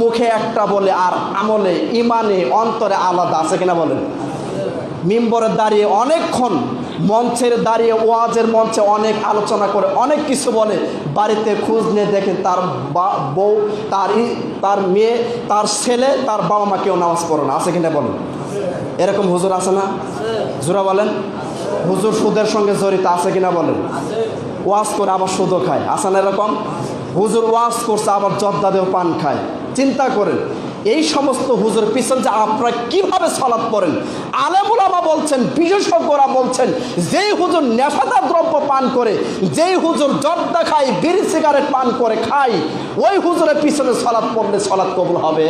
মুখে একটা বলে, আর আমলে, ইমানে, অন্তরে আলাদা আছে কিনা বলেন। মিম্বরে দাঁড়িয়ে অনেকক্ষণ, মঞ্চের দাঁড়িয়ে, ওয়াজের মঞ্চে অনেক আলোচনা করে, অনেক কিছু বলে। বাড়িতে খোঁজ নিয়ে দেখেন তার বউ, তার তার মেয়ে, তার ছেলে, তার বাবা মা কেউ নামাজ পড়ে না। আছে কিনা বলেন? এরকম হুজুর আছে না? জোরা বলেন। হুজুর সুদের সঙ্গে জড়িত আছে কিনা বলেন? ওয়াজ করে আবার সুদও খায়। আছে না এরকম? হুজুর ওয়াজ করছে, আবার জর্দাদেও পান খায়। চিন্তা করেন। এই সমস্ত হুজুর পিছন যে আপনারা কীভাবে সলাপ করেন আলেমুলামা বলছেন, বিশেষজ্ঞরা বলছেন, যেই হুজুর নেশাদার দ্রব্য পান করে, যেই হুজুর জর্দা খায় বিড়ি, সিগারেট পান করে, খায়, ওই হুজুরের পিছনে সলাপ পড়লে সলাপ কবুল হবে?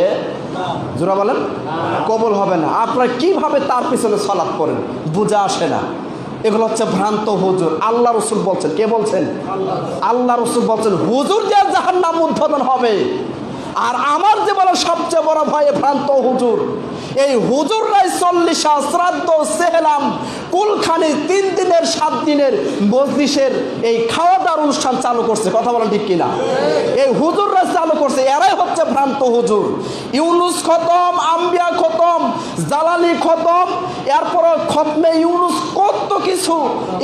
জোরা বলেন, কবুল হবে না। আপনারা কীভাবে তার পিছনে সলাপ করেন বুঝে আসে না। এগুলো হচ্ছে ভ্রান্ত হুজুর। আল্লাহ রসুল বলছেন, কে বলছেন? আল্লাহ রসুল বলছেন, হুজুর যে নাম উদ্বোধন হবে আর আমার বলে সবচেয়ে বড় ভয়ে ভ্রান্ত হুজুর। এই হুজুররাই চল্লিশা শ্রাদ্ধ সেহেলাম, কুলখানি তিন দিনের, সাত দিনের মজলিসের এই খাওয়া দাওয়ার অনুষ্ঠান চালু করছে। কথা বলেন ঠিক কিনা? এই হুজুররা চালু করছে। এরাই হচ্ছে ভ্রান্ত হুজুর। ইউনুস খতম, আম্বিয়া খতম, জালালি খতম, এরপর খতমে ইউনুস কত কিছু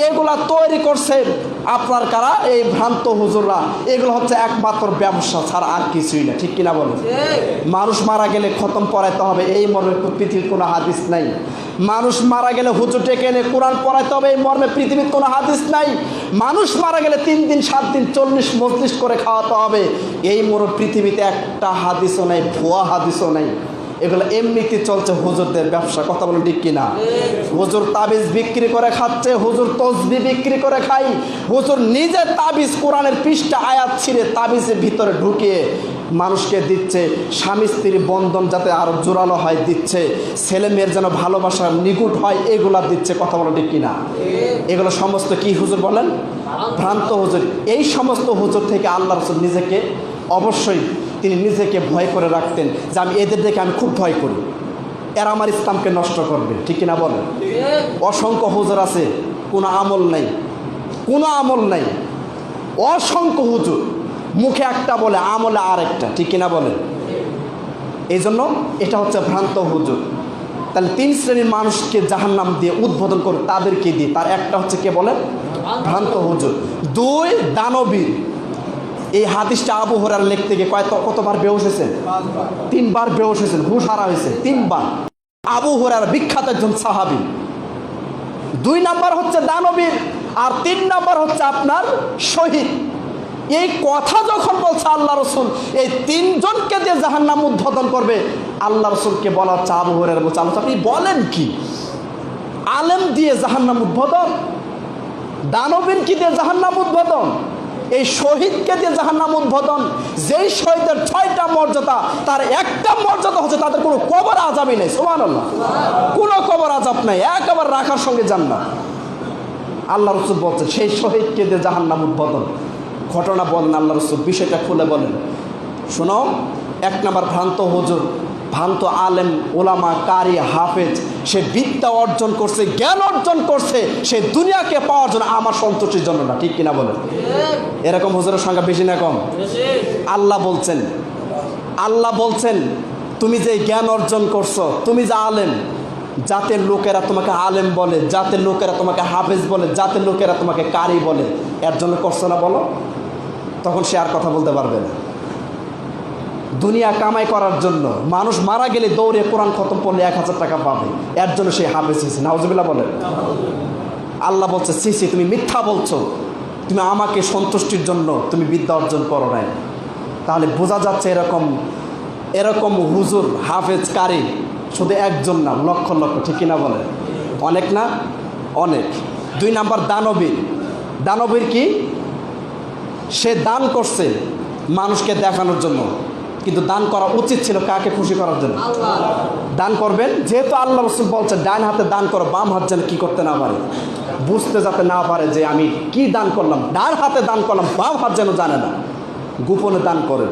এগুলা তৈরি করছে আপনার কারা? এই ভ্রান্ত হুজুররা। এগুলো হচ্ছে একমাত্র ব্যবসা ছাড়া আর কিছুই না। ঠিক কিনা বলুন? মানুষ মারা গেলে খতম পড়াইতে হবে, এই মর্মে পৃথিবীর কোনো হাদিস নাই। মানুষ মারা গেলে হুজুর ডেকে এনে কোরআন পড়াইতে হবে, এই মর্মে পৃথিবীর কোনো হাদিস নাই। মানুষ মারা গেলে তিন দিন, সাত দিন, চল্লিশ মজলিস করে খাওয়াতে হবে। এই মর পৃথিবীতে একটা হাদিসও নাই, ভুয়া হাদিসও নাই। এগুলো এমনিতে চলছে, হুজুরদের ব্যবসা, কথা বলেন ঠিক কিনা। হুজুর তাবিজ বিক্রি করে খাচ্ছে, হুজুর তসবি বিক্রি করে খাই। হুজুর নিজে তাবিজ কোরআনের পৃষ্ঠা আয়াত ছিঁড়ে তাবিজের ভিতরে ঢুকিয়ে মানুষকে দিচ্ছে, স্বামী স্ত্রীর বন্ধন যাতে আরও জোরালো হয় দিচ্ছে, ছেলে মেয়ের যেন ভালোবাসা নিকুট হয়, এগুলা দিচ্ছে, কথা বলো ঠিক কিনা। এগুলো সমস্ত কি হুজুর বলেন? ভ্রান্ত হুজুর। এই সমস্ত হুজুর থেকে আল্লাহ রসুল নিজেকে অবশ্যই তিনি নিজেকে ভয় করে রাখতেন যে আমি এদের দেখে আমি খুব ভয় করি। এরা আমার ইসলামকে নষ্ট করবে, ঠিক কিনা বলেন? অসংখ্য হুজুর আছে, কোনো আমল নাই, কোনো আমল নাই। অসংখ্য হুজুর, মুখে একটা বলে, আমলে আরেকটা, ঠিক কিনা বলেন? এই জন্য এটা হচ্ছে ভ্রান্ত হুজুর। তাহলে তিন শ্রেণির মানুষকে জাহান নাম দিয়ে উদ্বোধন করে তাদেরকে দিয়ে, তার একটা হচ্ছে কে বলেন ভ্রান্ত হুজুর। দুই দানবীর। এই হাদিসটা আবু হরার লেখ থেকে কয় কতবার বেউস হয়েছেন তিনবার বেউস হয়েছেন হুশ হারা হয়েছে, তিনবার। আবু হরার বিখ্যাত একজন সাহাবি। দুই নাম্বার হচ্ছে দানবীর আর তিন নাম্বার হচ্ছে আপনার শহীদ। এই কথা যখন বলছে আল্লাহ রসুল, এই তিনজনকে যে জাহান নাম উদ্বোধন করবে, আল্লাহ রসুলকে বলার চা আবু হরের বলছে, আল্লাহ আপনি বলেন কি? আলেম দিয়ে জাহান নাম উদ্বোধন, দানবীর কি দিয়ে জাহান নাম উদ্বোধন? এই শহীদকে দিয়ে জাহান নাম উদ্বোধন, যেই শহীদের ছয়টা মর্যাদা, তার একটা মর্যাদা হচ্ছে তাদের কোনো কবর আজাবই নেই সোমান কোনো কবর আজাব নাই, একেবারে রাখার সঙ্গে যান না আল্লাহ রসুল বলছেন, সেই শহীদকে দিয়ে জাহান নাম উদ্বোধন। ঘটনা বলেন, আল্লাহ রসুল বিষয়টা খুলে বলেন। শোনো, এক নাম্বার ভ্রান্ত হুজুর ভ্রান্ত আলেম, ওলামা, কারি, হাফেজ, সে বিদ্যা অর্জন করছে, জ্ঞান অর্জন করছে, সে দুনিয়াকে পাওয়ার জন্য আমার সন্তুষ্টির জন্য না, ঠিক কিনা বলেন? এরকম হুজুরের সংখ্যা বেশি না কম? আল্লাহ বলছেন আল্লাহ বলছেন, তুমি যে জ্ঞান অর্জন করছ, তুমি যে আলেম যাতে লোকেরা তোমাকে আলেম বলে যাতে লোকেরা তোমাকে হাফেজ বলে যাতে লোকেরা তোমাকে কারি বলে, এর জন্য করছ না বলো? তখন সে আর কথা বলতে পারবে না। দুনিয়া কামাই করার জন্য মানুষ মারা গেলে দৌড়ে কোরআন খতম পড়লে এক হাজার টাকা পাবে। এর জন্য সে হাফেজ হয়েছে। নাউজবিল্লা বলেন। আল্লাহ বলছে সিসি তুমি মিথ্যা বলছো। তুমি আমাকে সন্তুষ্টির জন্য তুমি বিদ্যা অর্জন করো নাই। তাহলে বোঝা যাচ্ছে এরকম এরকম হুজুর, হাফেজ, কারি শুধু একজন না, লক্ষ লক্ষ। ঠিকই না বলে অনেক না? অনেক। দুই নাম্বার দানবীর। দানবীর কি? সে দান করছে মানুষকে দেখানোর জন্য। কিন্তু দান করা উচিত ছিল কাকে খুশি করার জন্য? দান করবেন? যেহেতু আল্লাহ রসুল বলছেন ডান হাতে দান করো বাম হাত যেন কী করতে না পারে? বুঝতে যাতে না পারে যে আমি কি দান করলাম ডান হাতে দান করলাম বাম হাত যেন জানে না। গোপনে দান করেন।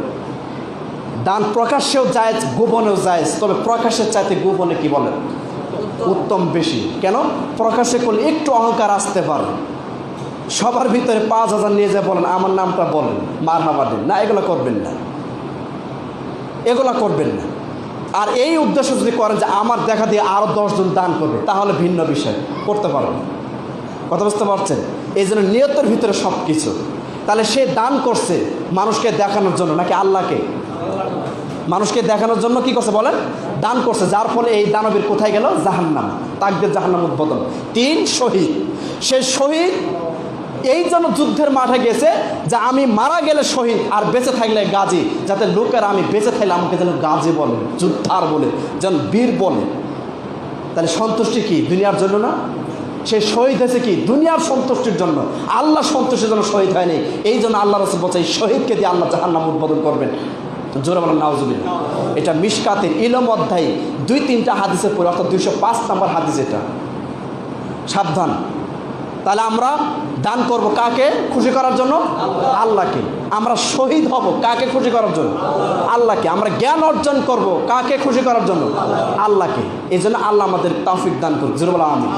দান প্রকাশ্যেও যায় গোপনেও যায় তবে প্রকাশের চাইতে গোপনে কি বলেন? উত্তম। বেশি। কেন? প্রকাশে করলে একটু অহংকার আসতে পারে। সবার ভিতরে পাঁচ হাজার নিয়ে যায় বলেন আমার নামটা বলেন মার হাবা দিন। না এগুলো করবেন না। এগুলা করবেন না। আর এই উদ্দেশ্য যদি করেন যে আমার দেখা দিয়ে আরও দশজন দান করবে, তাহলে ভিন্ন বিষয়, করতে পারবেন কথা বুঝতে পারছেন? এই জন্য নিয়তের ভিতরে সব কিছু তাহলে সে দান করছে মানুষকে দেখানোর জন্য, নাকি আল্লাহকে? মানুষকে দেখানোর জন্য কি করছে বলেন? দান করছে, যার ফলে এই দানবীর কোথায় গেল? জাহান্নাম, তাকদের জাহান্নাম উদ্বোধন। তিন শহীদ। সে শহীদ এই জন্য যুদ্ধের মাঠে গেছে যে আমি মারা গেলে শহীদ আর বেঁচে থাকলে গাজী, যাতে লোকের আমি বেঁচে থাকলে আমাকে যেন গাজী বলে, যুদ্ধার বলে, যেন বীর বলে। তাহলে সন্তুষ্টি কি দুনিয়ার জন্য না? সে শহীদ হয়েছে কি দুনিয়ার সন্তুষ্টির জন্য? আল্লাহ সন্তুষ্টির জন্য শহীদ হয়নি। এই জন্য আল্লাহ রসুল বলছে, এই শহীদকে দিয়ে আল্লাহ জাহান্নাম উদ্বোধন করবেন। জোরে বলেন এটা মিশকাতের ইলম অধ্যায়, দুই তিনটা হাদিসের পরে, অর্থাৎ দুইশো পাঁচ নাম্বার হাদিস এটা। সাবধান। তাহলে আমরা দান করব কাকে? খুশি করার জন্য? আল্লাহকে। আমরা শহীদ হব কাকে খুশি করার জন্য? আল্লাহকে। আমরা জ্ঞান অর্জন করব কাকে খুশি করার জন্য? আল্লাহকে। এই জন্য আল্লাহ আমাদের তাফিক দান করুক। জিরুবুল্লাহ বলা আমি